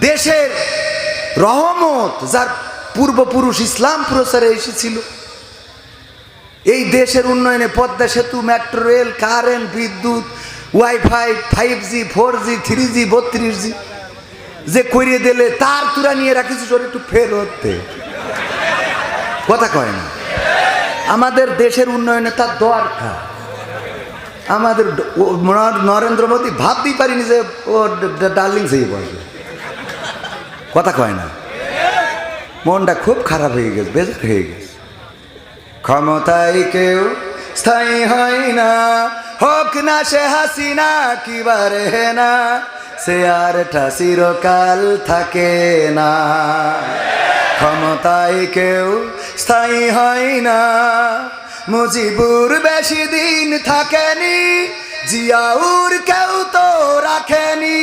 দেশের রহমত যার পূর্বপুরুষ ইসলাম প্রচারে এসেছিল। এই দেশের উন্নয়নে পদ্মা সেতু মেট্রো রেল কারেন্ট বিদ্যুৎ wifi five G four G three G বত্রিশ জি যে করিয়ে দিলে তার তুরা নিয়ে রাখিস ওর একটু ফের হতে। কথা কয় না। আমাদের দেশের উন্নয়নে তার দরকার। আমাদের নরেন্দ্র মোদী ভাবতেই পারিনি যে ও ডার্লিং সেই বসবে কথা কয় না। মনটা খুব খারাপ হয়ে গেছে, বেজার হয়ে গেছে। ক্ষমতায় কেউ স্থায়ী হয় না, হোক না সে হাসিনা কিবারে না, সে আর চিরকাল থাকে না। ক্ষমতায় কেউ স্থায়ী হয় না, মুজিবুর বেশি দিন থাকেনি, জিয়াউর কেউ তো রাখেনি।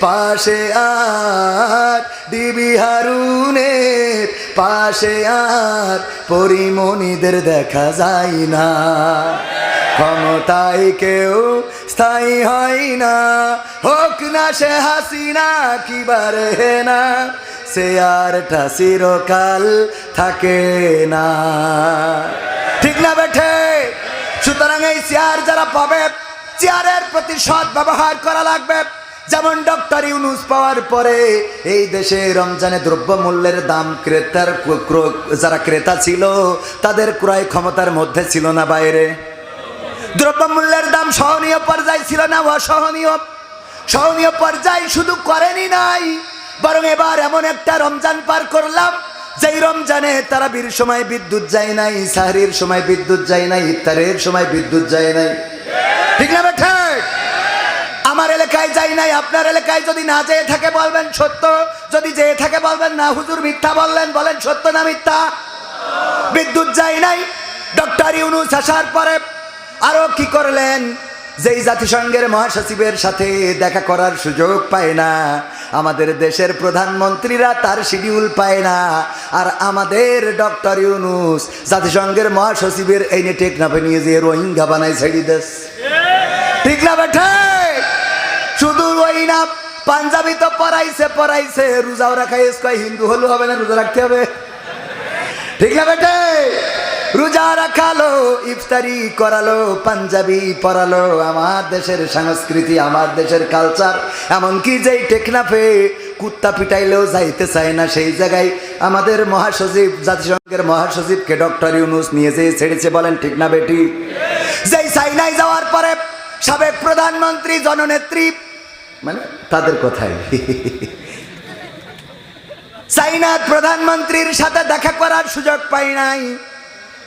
পাশে আর ডিবি হারুনের পাশে আর পরিমণিদের দেখা যায় না। ক্ষমতায় কেউ স্থায়ী হয় না। হোক না সে হাসিনা কিবারে না। সে আর চিরকাল থাকে না। ঠিক না বেঠে? সুতরাং এই চেয়ার যারা পাবে, চেয়ারের প্রতি সৎ ব্যবহার করা লাগবে। যেমন ডক্টর ইউনুস পাওয়ার পরে এই দেশে রমজানে দ্রব্য মূল্যের দাম ক্রেতার ক্র- ক্র- যারা ক্রেতা ছিল, তাদের ক্রয় ক্ষমতার মধ্যে ছিল না বাইরে। দ্রব্যমূল্যের দাম সহনীয় পর্যায়ে ছিল না, অসহনীয়। সহনীয় পর্যায়ে শুধু করেনি নাই, বরং এবার এমন একটা রমজান পার করলাম, যেই রমজানে তারা বীর সময় বিদ্যুৎ যায় নাই, সাহরির সময় বিদ্যুৎ যায় নাই, ইফতারের সময় বিদ্যুৎ যায় নাই। ঠিক না বেঠে আমার এলাকায় যাই নাই, আপনার এলাকায় যদি না যেয়ে থাকে বলবেন সত্য। যদি যেয়ে থাকে বলবেন না, হুজুর মিথ্যা বললেন, বলেন সত্য না মিথ্যা? বিদ্যুৎ যায় নাই, ডক্টর ইউনুস আসার পরে আরও কি করলেন? যেই জাতিসংঘের মহাসচিবের সাথে দেখা করার সুযোগ পায় না, আমাদের দেশের প্রধানমন্ত্রীরা তার শিডিউল পায় না, আর আমাদের ডক্টর ইউনুস জাতিসংঘের মহাসচিবের এই নিয়ে টেকনাফে নিয়ে যে রোহিঙ্গা বানায় ছেড়ি দেশ। ঠিক না বেঠে? শুধু ওই না, পাঞ্জাবি তো পড়াইছে পড়াইছে রোজাও রাখাই কয়, হিন্দু হলো হবে না, রোজা রাখতে হবে। ঠিক না বেটে? রোজা রাখালো, ইফতারি করালো, পাঞ্জাবি পরালো। আমার দেশের সংস্কৃতি, আমার দেশের কালচার এমনকি যেই টেকনাফে কুত্তা পিটাইলেও যাইতে চায় না, সেই জায়গায় আমাদের মহাসচিব, জাতিসংঘের মহাসচিবকে ডক্টর ইউনুস নিয়ে যেয়ে ছেড়েছে বলেন, ঠিক না বেটি? যেই চাইনায় যাওয়ার পরে সাবেক প্রধানমন্ত্রী, জননেত্রী মানে তাদের কথাই। চাইনার প্রধানমন্ত্রীর সাথে দেখা করার সুযোগ পাই নাই।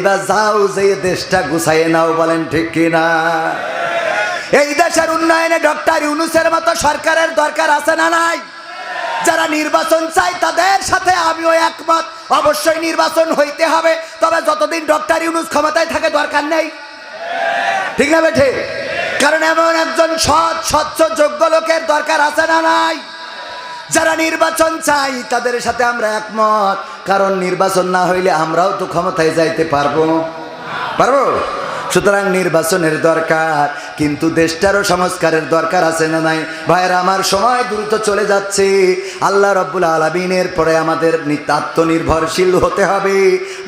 এইবার যাও যে দেশটা গুছাইয়ে নাও, বলেন ঠিক কিনা? এই দেশের উন্নয়নে ডক্টর ইউনুসের মতো সরকারের দরকার আছে না নাই? যারা নির্বাচন চাই তাদের সাথে আমিও একমত। অবশ্যই নির্বাচন হইতে হবে, তবে যতদিন ডক্টর ইউনুস ক্ষমতায় থাকে দরকার নেই। ঠিক না বেঠে? কারণ এমন একজন সৎ, স্বচ্ছ, যোগ্য লোকের দরকার আছে না নাই? যারা নির্বাচন চাই তাদের সাথে আমরা একমত। কারণ নির্বাচন না হইলে আমরাও তো ক্ষমতায় যাইতে পারব। পারব? সুতরাং নির্বাচনের দরকার, কিন্তু দেশটারও সংস্কারের দরকার আছে না নাই? ভাইয়ের, আমার সময় দ্রুত চলে যাচ্ছে। আল্লাহ রব্বুল আলমিনের পরে আমাদের আত্মনির্ভরশীল হতে হবে।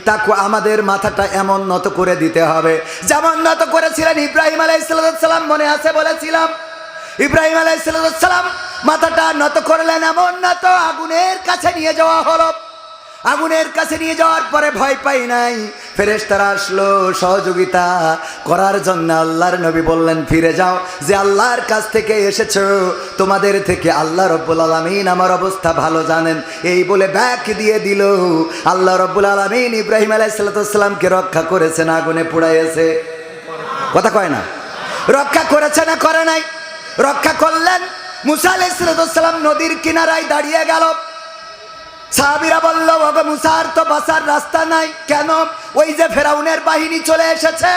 তাকে আমাদের মাথাটা এমন নত করে দিতে হবে। যেমন নত করেছিলেন ইব্রাহিম আলাইসালাম মনে আছে বলেছিলাম? ইব্রাহিম আলাইসালাম মাথাটা নত করলেন, এমন নত আগুনের কাছে নিয়ে যাওয়া হলো। আগুনের কাছে নিয়ে যাওয়ার পরে ভয় পাই নাই। ফেরেশতারা আসলো সহযোগিতা করার জন্য। আল্লাহর নবী বললেন, ফিরে যাও, যে আল্লাহর কাছ থেকে এসেছ, তোমাদের থেকে আল্লাহ রব্বুল আলমিন আমার অবস্থা ভালো জানেন। এই বলে ব্যাক দিয়ে দিল। আল্লাহ রব্বুল আলমিন ইব্রাহিম আলাইসাল্লামকে রক্ষা করেছেন, আগুনে পুড়াইয়েছে। কথা কয় না? রক্ষা করেছে না করে নাই? রক্ষা করলেন? মুসা আলাইসালাম নদীর কিনারায় দাঁড়িয়ে গেল। সাহাবিরা বলল মুসার তো বাসার রাস্তা নাই, কেন? ওই যে ফেরাউনের বাহিনী চলে এসেছে,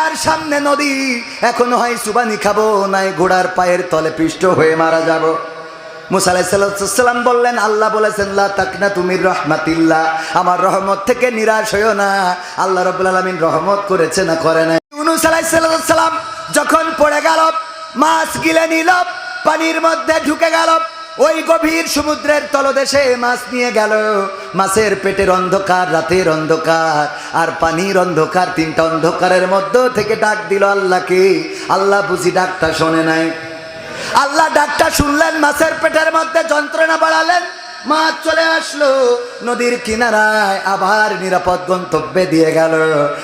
আর সামনে নদী। এখন হয় সুবানি খাব, নাই ঘোড়ার পায়ের তলে পিষ্ট হয়ে মারা যাব। মুসাল্লাম বললেন, আল্লাহ বলেছেন তাকনা তুমি রহমাতিল্লাহ। আমার রহমত থেকে নিরাশ হইও না, আল্লাহ রবুল আলমিন রহমত করেছে না করে না আলাইসাল্লাম যখন পড়ে গেল, মাছ গিলে নিল, পানির মধ্যে ঢুকে গেল ওই গভীর সমুদ্রের তলদেশে মাছ নিয়ে গেল। মাছের পেটের অন্ধকার, রাতের অন্ধকার, আর পানির অন্ধকার, তিনটা অন্ধকারের মধ্য থেকে ডাক দিল আল্লাহকে। আল্লাহ বুঝি ডাকটা শোনে নাই। আল্লাহ ডাকটা শুনলেন, মাছের পেটের মধ্যে যন্ত্রণা বাড়ালেন। মাছ চলে আসলো। নদীর কিনারায় আবার নিরাপদ গন্তব্যে দিয়ে গেল।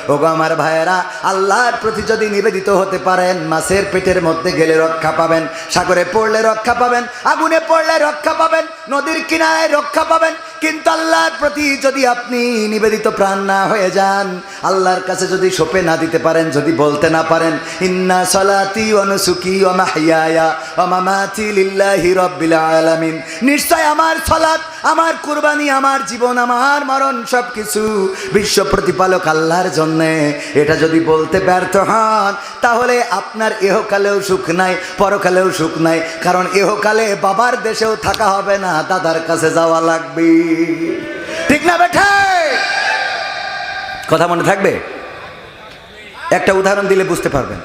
ওগো আমার ভাইয়েরা, আল্লাহর প্রতি যদি নিবেদিত হতে পারেন, মাছের পেটের মধ্যে গেলে রক্ষা পাবেন, সাগরে পড়লে রক্ষা পাবেন, আগুনে পড়লে রক্ষা পাবেন, নদীর কিনারায় রক্ষা পাবেন কিন্তু আল্লাহর প্রতি যদি আপনি নিবেদিত প্রাণ না হয়ে যান, আল্লাহর কাছে যদি সোপে না দিতে পারেন, যদি বলতে না পারেন, ইন্না সলাতি অনুসুকি অমাহিয়া অমামাতি লিল্লাহি রব্বিল আলামিন। নিশ্চয় আমার সলাত, আমার কুরবানি, আমার জীবন, আমার মরণ সব কিছু বিশ্ব প্রতিপালক আল্লাহর জন্যে। এটা যদি বলতে ব্যর্থ হন, তাহলে আপনার এহকালেও সুখ নাই, পরকালেও সুখ নাই, কারণ এহকালে বাবার দেশেও থাকা হবে না, দাদার কাছে যাওয়া লাগবে। ঠিক না বেঠে? কথা মনে থাকবে? একটা উদাহরণ দিলে বুঝতে পারবেন।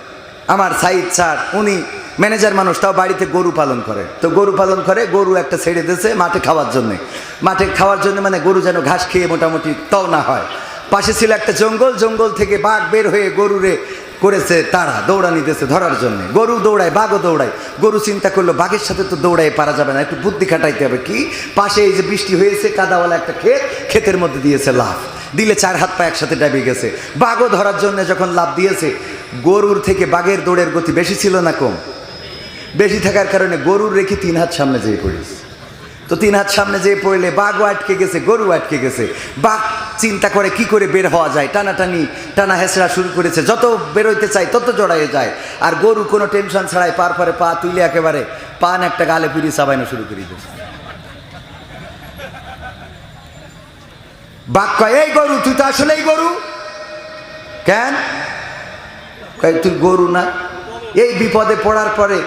আমার সাইদ স্যার, উনি ম্যানেজার মানুষ, তাও বাড়িতে গরু পালন করে। তো গরু পালন করে, গরু একটা ছেড়ে দিয়েছে মাঠে খাওয়ার জন্যে। মাঠে খাওয়ার জন্য মানে গরু যেন ঘাস খেয়ে মোটামুটি তাও না হয়। পাশে ছিল একটা জঙ্গল জঙ্গল থেকে বাঘ বের হয়ে গরুরে করেছে তারা, দৌড়ানি দিয়েছে ধরার জন্য। গরু দৌড়ায়, বাঘও দৌড়ায়। গরু চিন্তা করল, বাঘের সাথে তো দৌড়াই পারা যাবে না, একটু বুদ্ধি খাটাইতে হবে কি? পাশে এই যে বৃষ্টি হয়েছে, কাদাওয়ালা একটা ক্ষেত, ক্ষেতের মধ্যে দিয়েছে লাভ দিলে চার হাত পা একসাথে ডাবি গেছে। বাঘও ধরার জন্য যখন লাভ দিয়েছে, গরুর থেকে বাঘের দৌড়ের গতি বেশি ছিল না কম। বেশি থাকার কারণে গরুর রেখে তিন হাত সামনে যেয়ে পড়িস তো তিন হাত সামনে যেয়ে পড়লে বাঘও আটকে গেছে গরু আটকে গেছে। বাঘ চিন্তা করে কি করে বের হওয়া যায়, টানাটানি, টানা হেঁচড়া শুরু করেছে, যত বেরোইতে চাই তত জড়াইয়ে যায়। আর গরু কোনো টেনশন ছাড়াই পার পরে পা তুলে একেবারে পান একটা গালে ফিরিয়ে চাবাইনো শুরু করে দিয়েছে। বাঘ কয়, এই গরু, তুই তো আসলেই গরু। কেন? কয়, তুই গরু না। এই বিপদে পড়ার পরে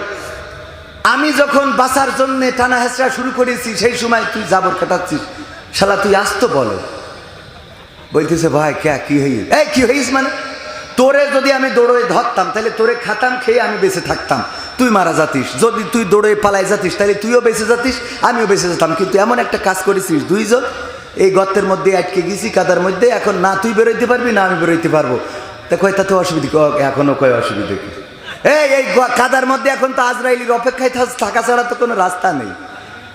আমি যখন বাঁচার জন্য টানা হেঁচড়া শুরু করেছি, সেই সময় তুই জাবর কাটাচ্ছিস। শালা, তুই আসতো বলো বলতেছে, ভাই, কে, কি হইস এই, কি হইস মানে? তোরে যদি আমি দৌড়ে ধরতাম, তাহলে তোরে খাতাম, খেয়ে আমি বেঁচে থাকতাম। তুই মারা যাতিস। যদি তুই দৌড়ে পালাই যাতিস, তাহলে তুইও বেঁচে যাতিস, আমিও বেঁচে যেতাম। কিন্তু এমন একটা কাজ করেছিস, দুইজন, এই গর্তের মধ্যে আটকে গেছি, কাদার মধ্যে, এখন না তুই বেরোইতে পারবি, না আমি বেরোইতে পারব। তা কয়, তা তো অসুবিধা, ক- এখনও কয় অসুবিধা কি? এই এই কাদার মধ্যে এখন তো আজরাইলির অপেক্ষায় থাকা ছাড়া তো কোনো রাস্তা নেই।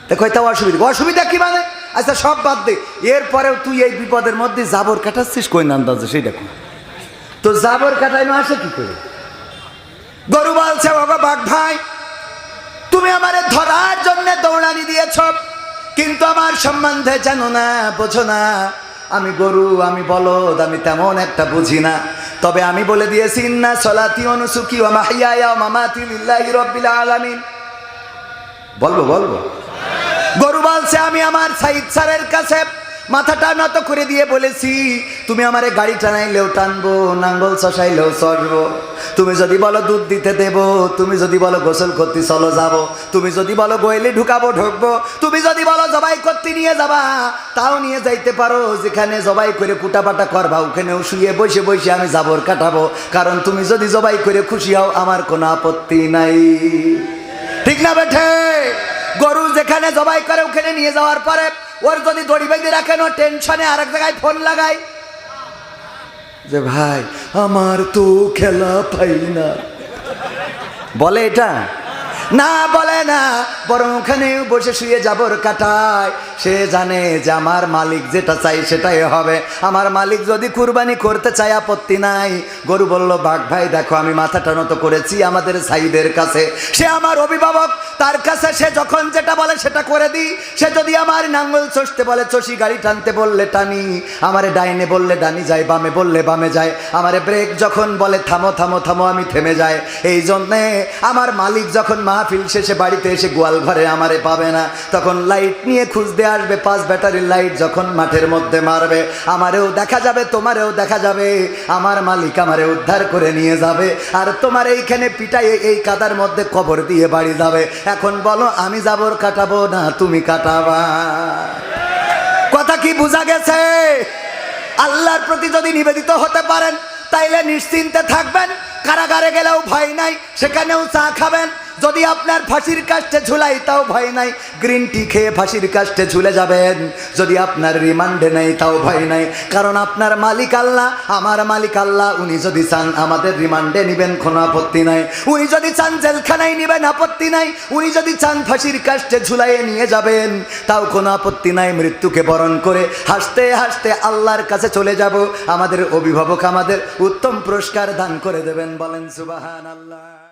তা কয়, তাও অসুবিধা অসুবিধা কি মানে? আচ্ছা সব বাদ দে। এরপরেও তুই এই বিপদের মধ্যে জাবর কাটাচ্ছিস কই আন্দাজে সেইটা কই তো জাবর কাটাইনো আসে কি করে? গরু বলছে বাবা বাঘ ভাই, তুমি আমারে ধরার জন্য দৌড়ানি দিয়েছ, কিন্তু আমার সম্বন্ধে জানো না, বোঝো না। আমি গরু, আমি বলদ, আমি তেমন একটা বুঝি না। তবে আমি বলে দিয়েছি না সলাতি অনুসুকি ও মাহিয়া মামাতি লিল্লাহি রব্বিল আলামিন। বলব বলব? গরু বলছে, আমি আমার সাইদ স্যারের কাছে মাথাটা নত করে দিয়ে বলেছি, তুমি আমারে গাড়ি টানাইলেও টানবো, নাঙ্গল চষাইলেও চড়বো। তুমি যদি বলো দুধ দিতে দেব, তুমি যদি বলো গোসল করতে চলো যাব, তুমি যদি বলো গোয়েলে ঢুকাবো, ঢুকবো, তুমি যদি বলো জবাই করতে নিয়ে যাবা, তাও নিয়ে যাইতে পারো। যেখানে জবাই করে কুটাপাটা করবা, ওখানেও শুয়ে বসে বসে আমি জাবর কাটাবো। কারণ তুমি যদি জবাই করে খুশি হও, আমার কোনো আপত্তি নাই। ঠিক না বেঠে? গরু যেখানে জবাই করে, ওখানে নিয়ে যাওয়ার পরে ওর যদি দড়ি বেঁধে রাখেন ও টেনশনে আরেক জায়গায় ফোন লাগায়। যে ভাই, আমার তো খেলা পাই না। বলে এটা? না বলে না, বরং ওখানে বসে শুয়ে যাবর কাটায়। সে জানে যে আমার মালিক যেটা চাই সেটাই হবে। আমার মালিক যদি কুরবানি করতে চায় আপত্তি নাই। গরু বলল, বাঘ ভাই, দেখো আমি মাথাটা নত করেছি আমাদের সাইদের কাছে। সে আমার অভিভাবক, তার কাছে সে যখন যেটা বলে সেটা করে দিই। সে যদি আমার নাঙ্গল চষতে বলে, চষি গাড়ি টানতে বললে টানি। আমারে ডাইনে বললে ডানি যায়, বামে বললে বামে যায়। আমারে ব্রেক যখন বলে, থামো থামো থামো, আমি থেমে যাই। এই জন্যে আমার মালিক যখন মাহফিল শেষে বাড়িতে এসে গোয়াল ঘরে আমারে পাবে না। তখন লাইট নিয়ে খুঁজতে আসবে, পাঁচ ব্যাটারির লাইট যখন মাঠের মধ্যে মারবে। আমারেও দেখা যাবে, তোমারেও দেখা যাবে। আমার মালিক আমারে উদ্ধার করে নিয়ে যাবে। আর তোমার এইখানে পিটাইয়ে এই কাদার মধ্যে কবর দিয়ে বাড়ি যাবে। এখন বলো, আমি যাবর কাটাবো না, তুমি কাটাবা? কথা কি বোঝা গেছে? আল্লাহর প্রতি যদি নিবেদিত হতে পারেন, তাইলে নিশ্চিন্তে থাকবেন। কারাগারে গেলেও ভয় নাই, সেখানেও চা খাবেন। যদি আপনার ফাঁসির কাস্টে ঝুলাই, তাও ভয় নাই। গ্রিন টি খেয়ে ফাঁসির কাস্টে ঝুলে যাবেন। যদি আপনার রিমান্ডে নেই, তাও ভয় নাই। কারণ আপনার মালিক আল্লাহ, আমার মালিক আল্লাহ, উনি যদি চান আমাদের রিমান্ডে নিবেন, কোনো আপত্তি নাই। উনি যদি চান জেলখানায় নিবেন, আপত্তি নাই। উনি যদি চান ফাঁসির কাস্টে ঝুলাইয়ে নিয়ে যাবেন, তাও কোনো আপত্তি নাই। মৃত্যুকে বরণ করে হাসতে হাসতে আল্লাহর কাছে চলে যাব। আমাদের অভিভাবক আমাদের উত্তম পুরস্কার দান করে দেবেন। বলেন সুবাহান আল্লাহ